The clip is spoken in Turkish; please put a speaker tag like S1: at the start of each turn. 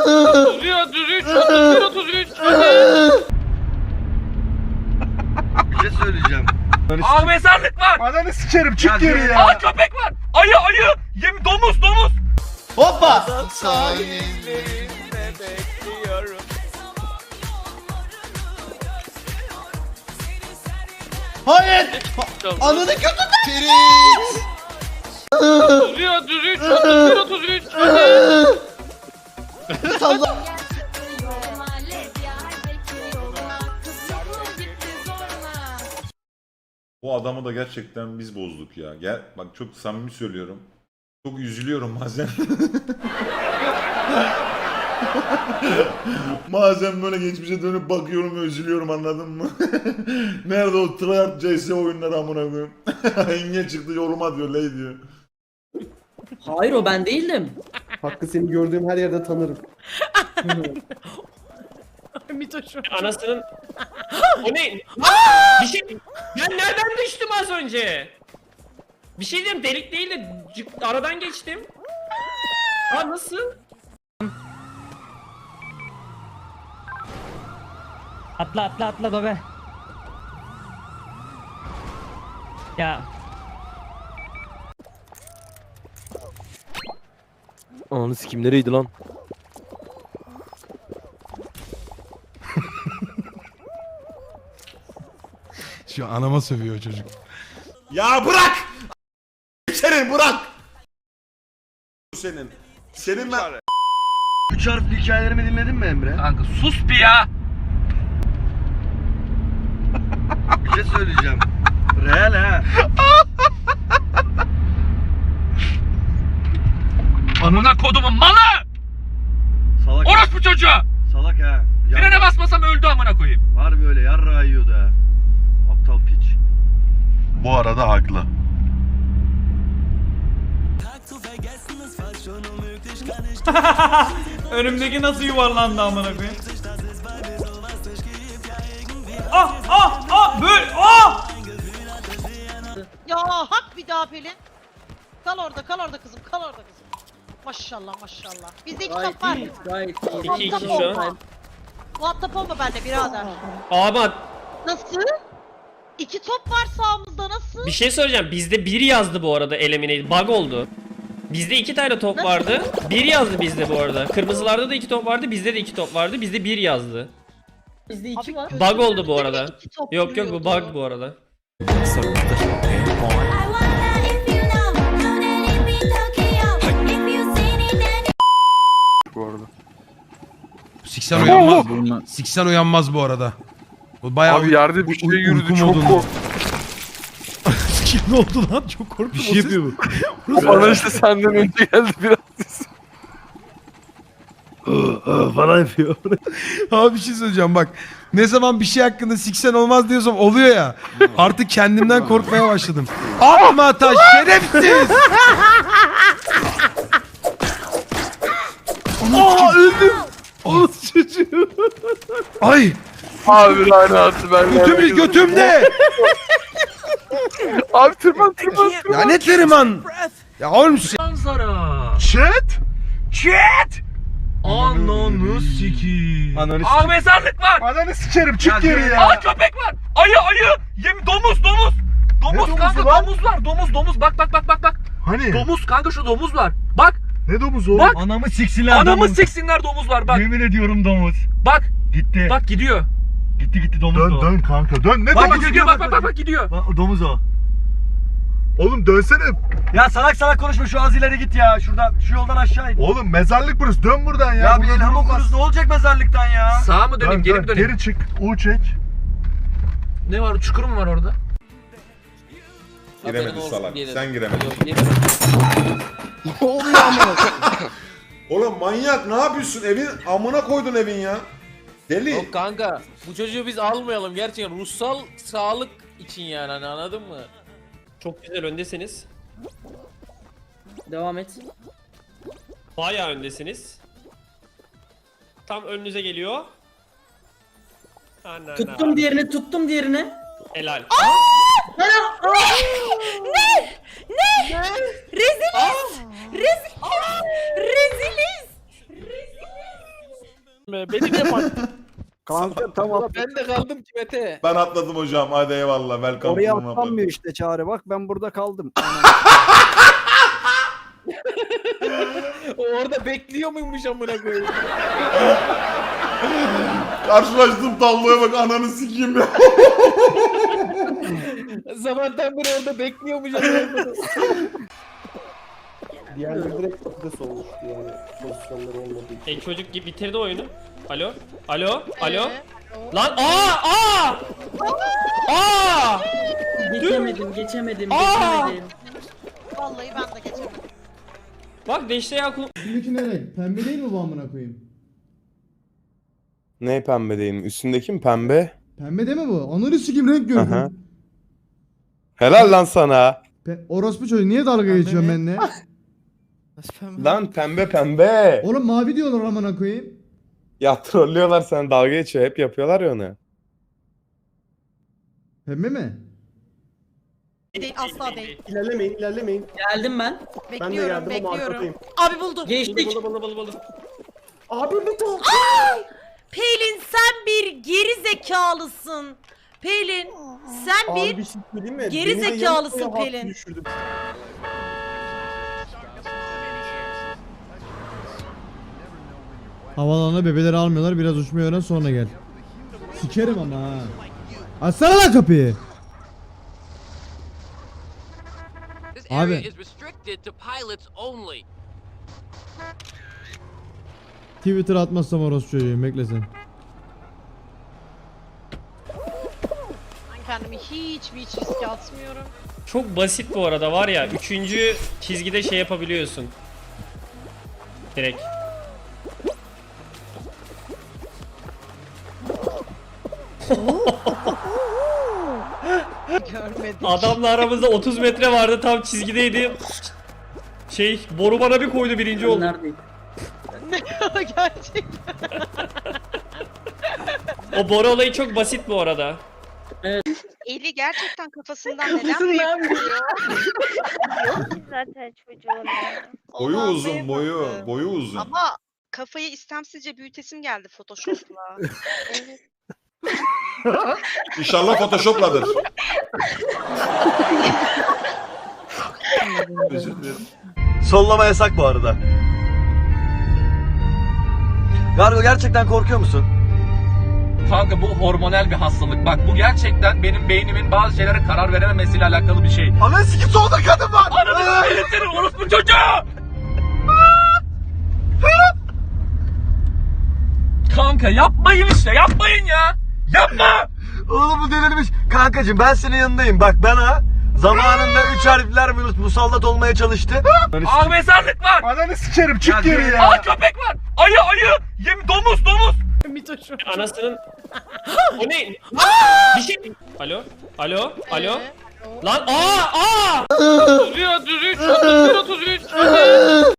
S1: 33, 33, 31, 33. Hadi.
S2: Bir şey söyleyeceğim.
S1: Aa mezarlık var.
S3: Ananı sikerim çık
S2: Ya
S3: geri ya.
S1: Aa köpek var. Ayı ayı. Yem domuz domuz.
S3: Hoppa. Hayır. Ananı götünden. Ferit.
S1: 33, 31, 33. Hadi.
S3: Salla.
S4: Bu adamı da gerçekten biz bozduk ya. Gel bak çok samimi söylüyorum. Çok üzülüyorum bazen. bazen böyle geçmişe dönüp bakıyorum ve üzülüyorum anladın mı? Nerede o tryhard CS oyunları amına koyayım? Engel çıktı yoruma diyor ley diyor.
S5: Hayır o ben değildim.
S6: Hakkı seni gördüğüm her yerde tanırım.
S1: Anasının... o ne? bir şey... Ben nereden düştüm az önce? Bir şey diyeyim delik değil de cık- aradan geçtim. Aa nasıl?
S7: Atla atla atla Dobe. Ya
S8: Ananı sikim nereydi lan?
S3: Şu anama sövüyor çocuk.
S4: Ya bırak! Senin bırak! Senin. Senin ben...
S2: Üç harfli hikayelerimi dinledin mi Emre?
S1: Kanka sus bir ya.
S2: Bir şey söyleyeceğim. Real ha.
S1: Amına kodumun malı!
S2: Salak.
S1: Orospu çocuğu!
S2: Salak ha. Ya,
S1: Frene basmasam öldü amına koyayım.
S2: Harbi öyle yarrağı yiyordu ha. Aptal piç.
S4: Bu arada haklı.
S9: Önümdeki nasıl yuvarlandı amına koyayım? Ah ah ah böyle ah!
S10: Ya hak bir daha Pelin. Kal orada kal orada kızım kal orada kızım. Maşallah maşallah. Bizde iki
S5: Gayet
S10: top var.
S5: gayet.
S1: İki, iki şu
S10: olma.
S1: an.
S10: Muhatap olma bende birader.
S1: Abi
S10: Nasıl? İki top var sağımızda nasıl?
S1: bir şey söyleyeceğim. Bizde bir yazdı bu arada eliminate. Bug oldu. Bizde iki tane top
S10: Nasıl?
S1: vardı. Bir yazdı bizde bu arada. Kırmızılarda da iki top vardı. Bizde de iki top vardı. Bizde bir yazdı.
S5: Bizde iki var.
S1: Bug oldu bu arada. Yok yok bu bug bu arada.
S3: Siksen uyanmaz. Siksen uyanmaz bu arada. Bu bayağı
S8: Abi yerde bir şey yürüdü çok korktum.
S3: Ne oldu lan? Çok korktum.
S8: Bir şey yapıyor bu. Bana işte senden önce geldi biraz. Bana yapıyor.
S3: Abi bir şey söyleyeceğim bak. Ne zaman bir şey hakkında siksen olmaz diyorsam oluyor ya. Artık kendimden korkmaya başladım. Atma taş şerefsiz. Aa öldüm. Oğlum çocuğu. Ay
S8: Abi lanet ben
S3: götüm, götümde.
S8: Abi tırman tırman.
S3: Lanet man. Ya oğlum sen-
S1: Manzara.
S3: Chat.
S1: Chat. Ananı sikiyim.
S2: Ananı
S1: Aa mezarlık var.
S3: Ananı sikerim çık
S2: Ya
S3: geri
S2: ne-
S3: ya.
S1: Aa köpek var. Ayı ayı. Yem domuz domuz. Domuz
S3: domuzu
S1: kanka
S3: lan?
S1: domuz var. Domuz domuz bak bak bak bak bak.
S3: Hani?
S1: Domuz kanka şu domuz var. Bak
S3: Ne domuzu
S1: Bak.
S2: Anamı siksinler
S1: anamı siksinler domuz var bak.
S2: Yemin ediyorum domuz.
S1: Bak
S2: Gitti.
S1: bak gidiyor.
S2: Gitti gitti domuz
S3: Dön
S2: o.
S3: dön kanka dön. Ne
S1: Bak
S3: domuzu
S1: gidiyor bak bak bak bak gidiyor.
S2: Bak, domuz o.
S3: Oğlum dönsene.
S2: Ya salak salak konuşma şu az ileri git ya. Şuradan şu yoldan aşağı in.
S3: Oğlum mezarlık burası. Dön buradan ya.
S2: Ya, bir
S3: Burada
S2: ilham
S3: durulmaz.
S2: okuruz ne olacak mezarlıktan ya?
S1: Sağa mı
S3: Dön,
S1: döneyim geri
S3: dön.
S1: mi döneyim?
S3: Geri çık. U çek.
S1: Ne var çukur mu var orada?
S4: Giremedi salak. Sen giremedin.
S5: Ne oluyor amına?
S4: Oğlum manyak ne yapıyorsun? Evin amına koydun evin ya. Deli.
S9: Yok kanka bu çocuğu biz almayalım gerçekten ruhsal sağlık için yani hani anladın mı?
S1: Çok güzel öndesiniz.
S5: Devam et.
S1: Bayağı öndesiniz. Tam önünüze geliyor. Ana,
S5: Tuttum diğerini, tuttum diğerini.
S1: Helal.
S10: Reziliz. Rezil. Reziliz.
S9: Beni niye baktın?
S8: Kanka tamam.
S9: Ben de kaldım ki Mete.
S4: Ben atladım hocam. Hadi eyvallah. Welcome
S8: Oraya
S4: to
S8: atlanmıyor işte çare bak ben burada kaldım.
S9: Orada bekliyor muymuş amına koyayım?
S4: Karşılaştığım tabloya bak ananı sikeyim ya.
S9: Zamandan beri orada bekliyormuş.
S6: Diğerleri direkt patates olmuştu yani. Pozisyonları olmadığı için.
S1: E çocuk gibi bitirdi oyunu. Alo? Alo? Alo?
S10: Ee,
S1: Lan aa aa! Aa!
S5: Geçemedim, geçemedim,
S1: Aa!
S5: geçemedim.
S10: Vallahi ben de geçemedim.
S1: Bak Deşte Yakup.
S11: Üstündeki ne renk? Pembe değil mi bu amına koyayım?
S8: Ne pembe değil mi? Üstündeki mi pembe?
S11: Pembe değil mi bu? Ananı sikim renk gördüm.
S8: Aha. Helal lan sana.
S11: Pe- Orospu çocuğu niye dalga geçiyorsun benimle?
S8: Lan pembe pembe.
S11: Oğlum mavi diyorlar amına koyayım.
S8: Ya trollüyorlar sen dalga geçiyor. Hep yapıyorlar ya onu.
S11: Pembe mi?
S10: Değil asla değil.
S6: İlerlemeyin, ilerlemeyin.
S5: Geldim ben.
S6: Ben de
S10: Bekliyorum
S6: geldim ama
S10: bekliyorum.
S6: arkadayım.
S10: Abi buldum.
S5: Geçtik.
S6: Abi bir top.
S10: Pelin sen bir geri zekalısın. Pelin sen
S6: Abi
S10: bir
S6: bir şey söyleyeyim mi?
S10: geri
S6: Beni de
S10: zekalısın Pelin.
S6: hakkı düşürdüm.
S11: Havalana bebeleri almıyorlar biraz uçmayı öğren sonra gel. Sikerim ama ha. Açsana lan kapıyı. Abi. Twitter atmazsam orospu çocuğuyum bekle sen.
S10: Ben kendimi hiç hiç riske atmıyorum.
S1: Çok basit bu arada var ya. Üçüncü çizgide şey yapabiliyorsun. Direkt.
S10: Görmedim.
S1: Adamla aramızda 30 metre vardı tam çizgideydi. Şey boru bana bir koydu birinci oldu.
S5: Neredeyim?
S10: Gerçek.
S1: O boru olayı çok basit bu arada.
S10: Eli gerçekten kafasından neden büyük
S12: Zaten çocuğun.
S4: Boyu uzun boyu. Boyu uzun.
S10: Ama kafayı istemsizce büyütesim geldi Photoshop'la.
S4: İnşallah Photoshop'ladır. Özür dilerim.
S2: Sollama yasak bu arada. Gargo gerçekten korkuyor musun?
S9: Kanka bu hormonal bir hastalık. Bak bu gerçekten benim beynimin bazı şeylere karar verememesiyle alakalı bir şey.
S2: Ananı sikim solda kadın var.
S9: Ananı s**erim orospu çocuğu! Kanka yapmayın işte yapmayın ya! Yapma!
S2: Oğlum bu delirmiş. Kankacım ben senin yanındayım. Bak bana zamanında üç harfler mus- musallat olmaya çalıştı.
S9: Aa mezarlık var!
S2: Ananı sikerim çık geri
S9: Aa köpek var! Ayı ayı! Yem domuz domuz!
S1: Anasının... o ne? bir şey... Alo? Alo? Alo? Lan aa aa!
S9: 33 33 33